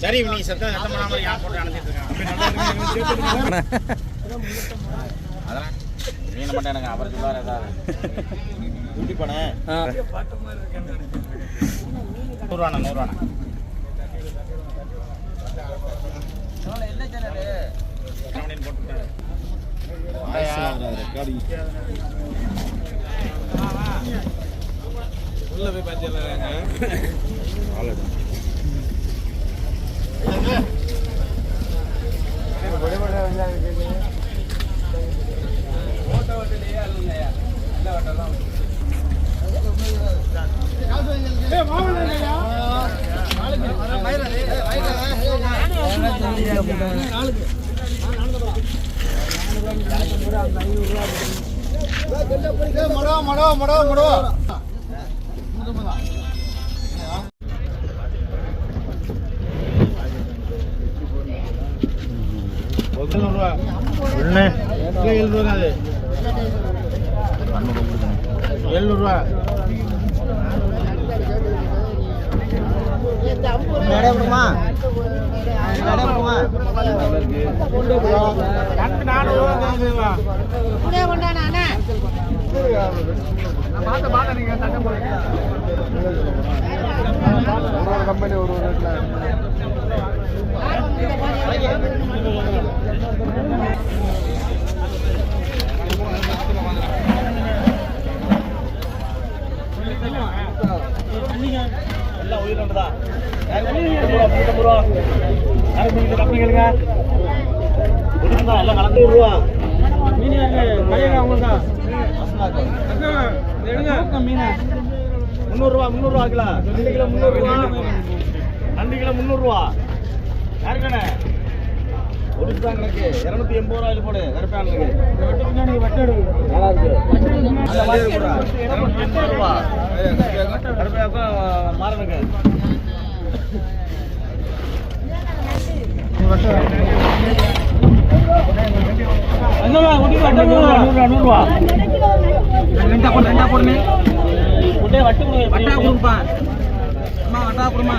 சரி நீ சத்தம் சத்தம் பண்ணாம யார் போட்டு அனுப்பிட்டு இருக்கான் அதெல்லாம் மீன மட்டும் எனக்கு அவர் சொல்லுவார் ஏதாவது குட்டி பண்ண நூறுவாண்ணா நூறுவாண்ணா. உள்ள போய் பார்த்துலாங்க ஓட்ட ஓட்டலையா இல்லையா நல்ல ஓட்டெல்லாம் மடோ மடோ மடோ மடோ. எழுநூறுவா நடைபெறுமா நடைபெறுமா நானூறுவா கம்பெனி ஒரு எல்லாம் உயிரிழந்ததா நூற்றம்பது ரூபா யாருக்கு இந்த கேளுங்க எல்லாம் கலந்து ரூபா. முந்நூறுரூவா முந்நூறுரூவா கிலோ ரெண்டு கிலோ முந்நூறுரூவா ரெண்டு கிலோ முந்நூறுரூவா யாருக்கானே? கணக்கு இரநூத்தி எண்பது ரூபா இது போடு கருப்பானுக்கு நல்லா இருக்கு அந்த மாதிரி போடுறா. இரநூத்தி எண்பது ரூபா கருப்பாக்கும் மாறனுக்கு வட்டு கொடுப்பா அம்மா வட்டா கொடுமா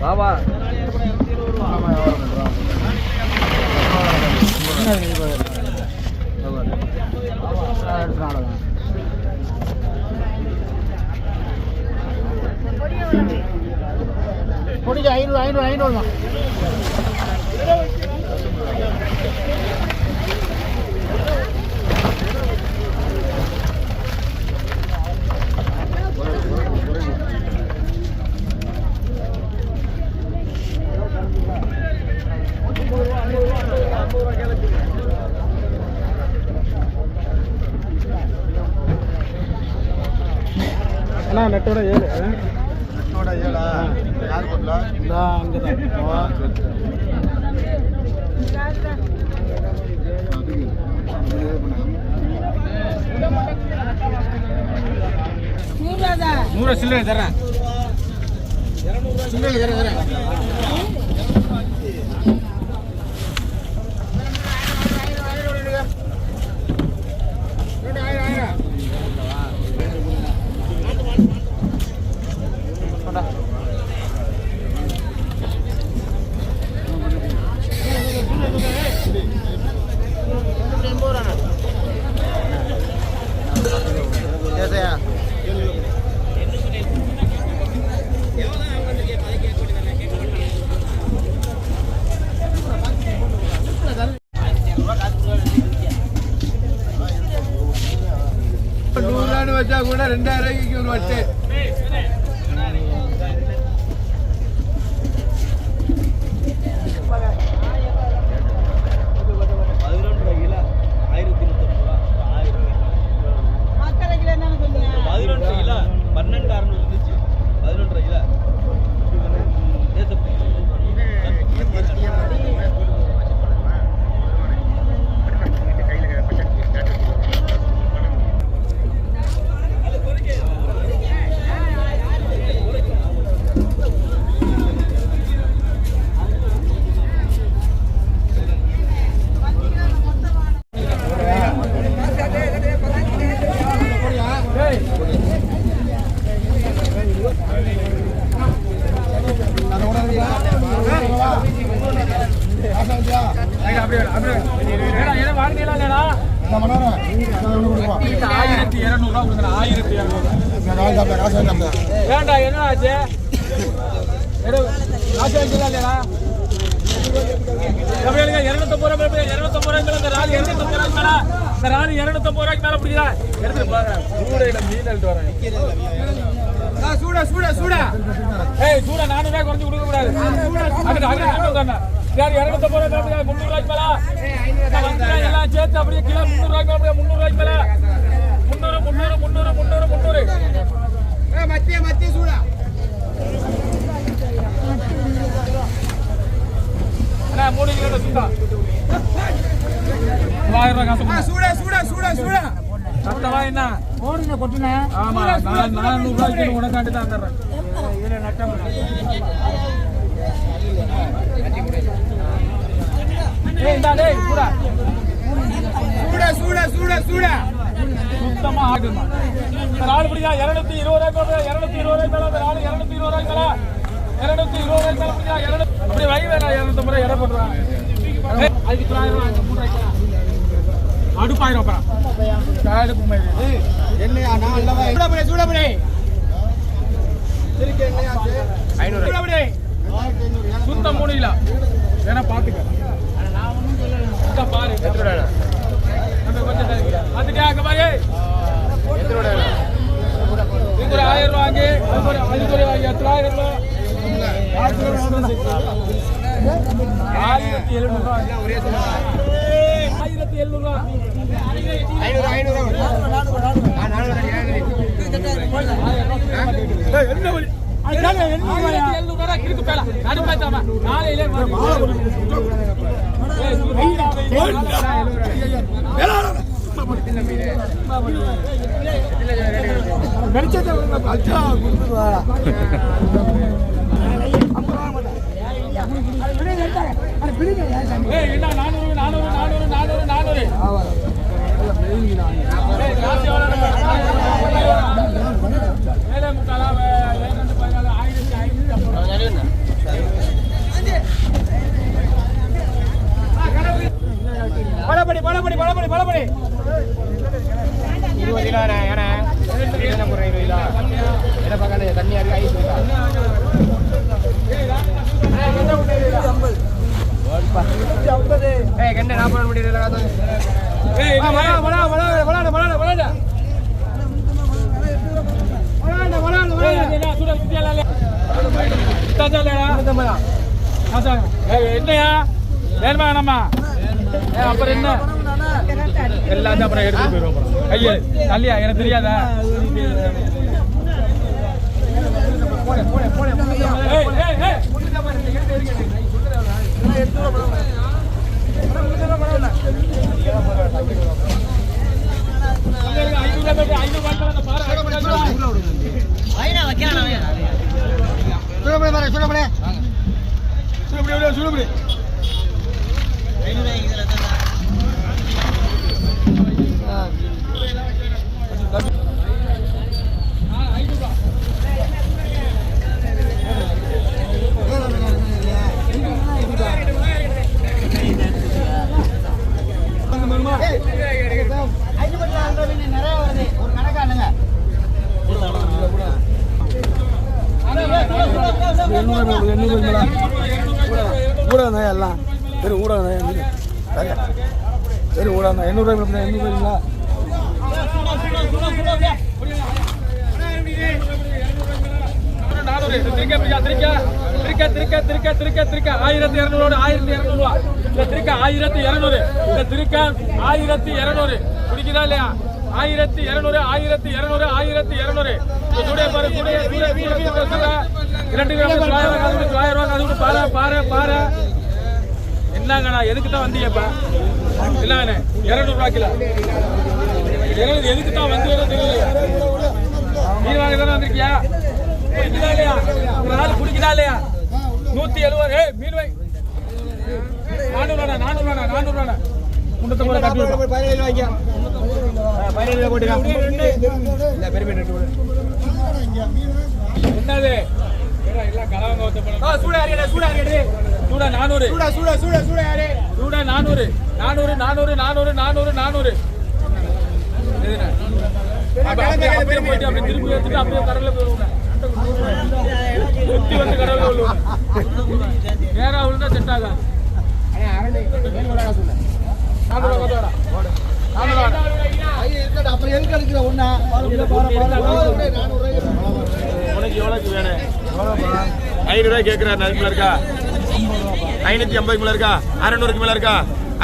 பாபா பொடிக்கு ஐநூறு ஐநூறு ஐநூறு தான் நூறு சில்லறை தரேன் சில்லறை தரேன் தரேன் வச்சா கூட ரெண்டாயிரம் ரூபாய்க்கு ஒரு வட்டு பதினொன்று கிலோ ஆயிரத்தி நூற்றம்பது ரூபா ஆயிரத்தி இருநூறுவா கொடுக்குறேன் ஆயிரத்தி இரநூறு வேண்டாம் என்ன ஆச்சு எடு, ஆச்சு ஆச்சுங்களா இல்லையா எப்படிங்க ரூபாய் எப்படி ரூபாய்க்கு இந்த ராலி இருநூத்தம்பது ரூபாய்க்கு இந்த ராலி இருநூத்தம்பது ரூபாய்க்கு மேல பிடிக்கிறா எடுத்துட்டு சூட மூடையில மீன் எடுத்து வரேன். சூடா சூடா சூடா. ஏய் சூடா நானூறு ரூபாய் குறைஞ்சு கொடுக்க கூடாது. அங்கிட்டு அங்கிட்டு சொன்னா யார் இருநூத்தம்பது ரூபாய் முந்நூறு ரூபாய்க்கு எல்லாம் சேர்த்து அப்படியே கிலோ முந்நூறு ரூபாய்க்கு அப்படியே முந்நூறு ரூபாய்க்கு மேல. முந்நூறு முந்நூறு முந்நூறு முந்நூறு முந்நூறு. மத்திய மத்திய சூடா. அண்ணா, மூணு கிலோ சுத்தா. ஆயிரம் ரூபாய் காசு. சூடா சூடா சூடா சூடா. சத்தமா என்ன? ஆமா நான் நானூறு ரூபாய்க்கு உனக்காண்டி தான் தர்றேன். ஏய் இந்தா டேய் சூடா. சூடா சூடா சூடா சூடா. சுத்தமா ஆகுமா இந்த ஆள் பிடிக்கா இருநூத்தி இருபது ரூபாய் போடுற இருநூத்தி இருபது ரூபாய் மேல இந்த ஆள் இருநூத்தி இருபது ரூபாய் மேல இருநூத்தி இருபது ரூபாய் மேல பிடிக்கா இருநூத்தி அப்படி வை வேணா இருநூத்தி முறை இடம் போடுறாங்க அதுக்கு தொள்ளாயிரம் ரூபாய் மூணு ரூபாய்க்கு. அடுப்பாயிரம் அப்புறம். அடுப்பு மாதிரி என்னையா நான் அல்லவா சூடா படி சூடா படி இருக்கு என்னையா ஐநூறு சூடா பிடி. சுத்தம் மூணு கிலோ வேணா பாத்துக்க இந்தா பாரு அங்க கொஞ்சம் தள்ளி. பாத்துட்டியா அங்க பாரு இதுக்கு ஒரு ஆயிரம் ரூபா வாங்கி அதுக்கு ஒரு அதுக்கு ஒரு எட்டாயிரம் ரூபா ஆயிரத்தி எழுநூறு ரூபா ஆயிரத்தி எழுநூறு ரூபா ஐநூறு ஐநூறு என்ன வழி ஆயிரத்தி எழுநூறு ரூபா கிறுக்கு பேல நடுப்பாத்தாம நாளையிலே வரும். ஏய், ஏய், என்ன நானூறு நானூறு நானூறு நானூறு நானூறு ஏய், காசு எவ்வளவு? ஏழே முக்காலா, வே- ஏழு ரெண்டு பதினாலு, ஆயிரத்தி ஐநூத்தி ஐம்பது ரூபா. பழப்படி பழப்படி பழப்படி பழப்படி இருபது கிலோ ஏன்னா என்ன போடுற இருபது கிலோ என்ன பார்க்க தண்ணியா இருக்கு ஐஸ் இருக்கா ஏய் கண்ணு நாற்பது முடியல ஏய், என்ன வளா, வளா, வளா, வளாடு, வளாடு, வளாடு. ஏய், அது என்ன, சுட சுத்தியால இல்லையா? சுத்தாச்சா இல்லையாடா? ஆச்சா. ஏய், என்னையா? வேணுமா? வேணாமா அப்புறம் என்ன? எல்லாத்தையும் அப்புறம் எடுத்து போயிடுவோம் ஐயா எனக்கு தெரியாதா? ஐநூறு ஐநூறு ஐநூறு ரூபாய். சுடப்படி பாரு சுடப்படி சுடுபடி, விடு, சுடுபடி. ஆ, ஐநூறு ரூபாய். ஊடகம் தான் எல்லாம் வெறும் ஊடகம் தான் வெறும் ஊடகம் தான் எண்ணூறு ரூபாய் எண்ணூறு ரூபாய்ங்களா ஆயிரத்தி இருநூறு ஆயிரத்தி இருநூறு. இந்த திருக்க ஆயிரத்தி இருநூறு இந்த திருக்க ஆயிரத்தி இருநூறு. குடிக்குதா இல்லையா? ஆயிரத்தி இருநூறு ஆயிரத்தி இருநூறு ஆயிரத்தி இருநூறு. சூடைய பாரு சூடைய சூடைய சூடைய இரண்டு கிலோ தொள்ளாயிரம் ரூபாய் காசு தொள்ளாயிரம் ரூபாய் காசு பாரு பாரு பாரு. என்னங்கண்ணா எதுக்கு தான் வந்தீங்கப்பா? என்னங்கண்ணே இருநூறு ரூபா கிலோ. இரநூறு எதுக்கு தான் வந்து மீன் வாங்க தானே வந்திருக்கியா? குடிக்குதா இல்லையா? ஒரு நாள் குடிக்குதா இல்லையா? நூத்தி எழுபது ஏய் மீன் வை நானூறுவாடா நானூறுவாடா நானூறுவாடா முன்னூத்தி என்னது சூடா நானூறு சூடா சூடா சூடா சூடா யாரே சூடா நானூறு நானூறு நானூறு நானூறு நானூறு நானூறு எதுண்ணே அப்படியே அப்படியே போயிட்டு அப்படியே திருப்பி எடுத்துட்டு அப்படியே கடல்ல போயிடுவேன் வந்து கடல்ல விழுவேன் நேரா விழுந்தா செட் ஆகாது நானூறு ரூபா வாடா. உனக்கு எவ்வளோக்கு வேணும் ஐநூறுரூவா கேட்குறாரு இருக்கா ஐநூற்றி ஐம்பதுக்கு மேலே இருக்கா அறநூறுக்கு மேலே இருக்கா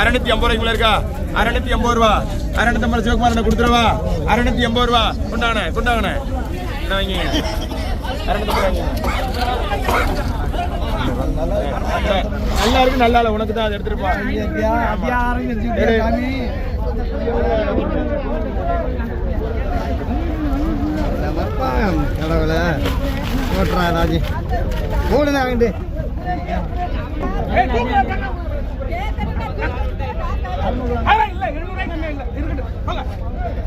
அறநூத்தி ஐம்பது ரூபாய்க்கு இருக்கா அறநூத்தி ஐம்பது ரூபா அறநூத்தி ஐம்பது சிவகுமார் கொடுத்துருவா அறநூத்தி எண்பது ரூபா கொண்டாங்கண்ணே கொண்டாங்கண்ணே வாங்கி ஐம்பது நல்லா இருக்கு நல்லா உனக்கு தான் அதை எடுத்துருப்பா கடவுளே. ஓட்டுறா ராஜி. மூணு தான் வாங்கிட்டு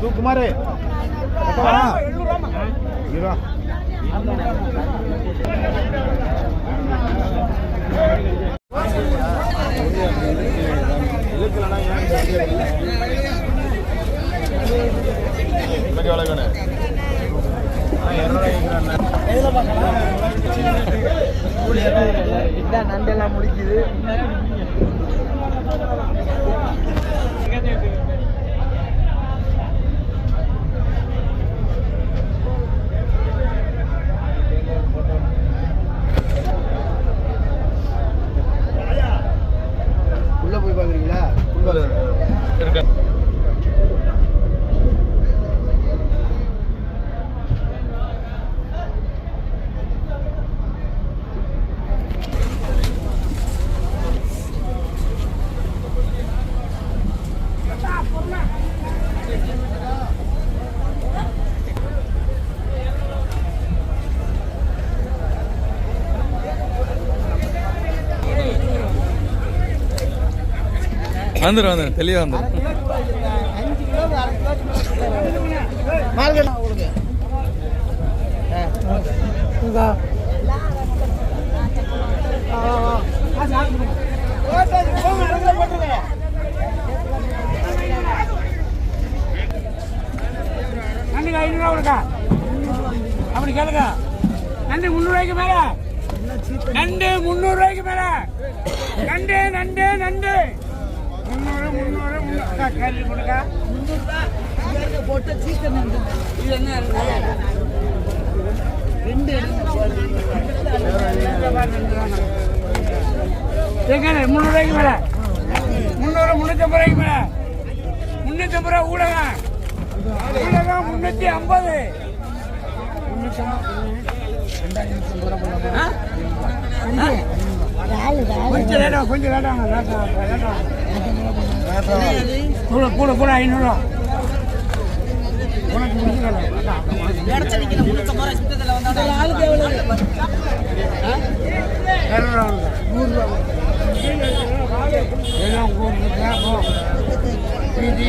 தூக்குமாரு எவ்வளோ நண்டெல்லாம் முடிக்குது உள்ள போய் பாக்குறீங்களா இருக்கு வந்துடும் வந்துடும் தெளிவாக வந்துடும் நண்டுக்கு கொடுக்கா. அப்படி கேளுங்க நண்டு முந்நூறுவாய்க்கு மேல. நண்டு முந்நூறுவாய்க்கு மேல. நண்டு நண்டு நண்டு முந்நூறு முந்நூறு முந்நூறு கேள்வி கொடுக்க? முந்நூறுவாய்க்கு மேல. முந்நூறு முந்நூற்றம்பது ரூபாய்க்கு மேல. முந்நூற்றம்பது ரூபா ஊடகம். ஊடகம் முந்நூற்றி ஐம்பது. கொஞ்சம் லேட்டா கொஞ்சம் லேட்டாங்க லேட்டா கூட கூட கூட ஐநூறுரூவா உனக்கு முடிச்சுக்கலாம் நூறுரூவா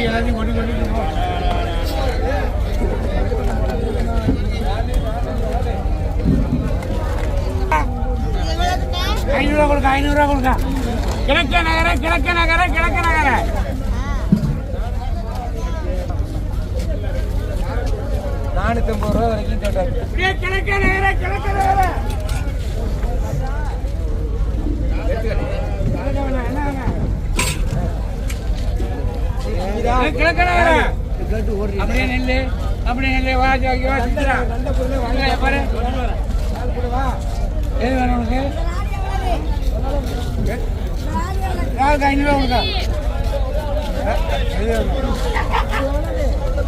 எல்லாத்தையும் கொண்டு கொண்டு போ ஐநூறுரூவா கொடுக்க ஐநூறுரூவா கொடுக்க. கிழக்க நகர கிழக்க நகர கிழக்க நகர. நானூத்தம்பது ரூபா வரைக்கும் கிழக்க நகர கிழக்க நகர. கிழக்க நகர. அப்படியே நெல்லு அப்படியே நெல்லு வா ஜோகி வா சித்திரா வாங்க. பாரு. எது வேணும் உனக்கு? யாருக்கு ஐநூறுவா கொடுக்கா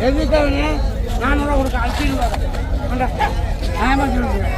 எதுக்கு வேணும் நானூறுவா கொடுக்க அரிசி ரூபா. கொண்டா நியாயமா சொல்லுங்க.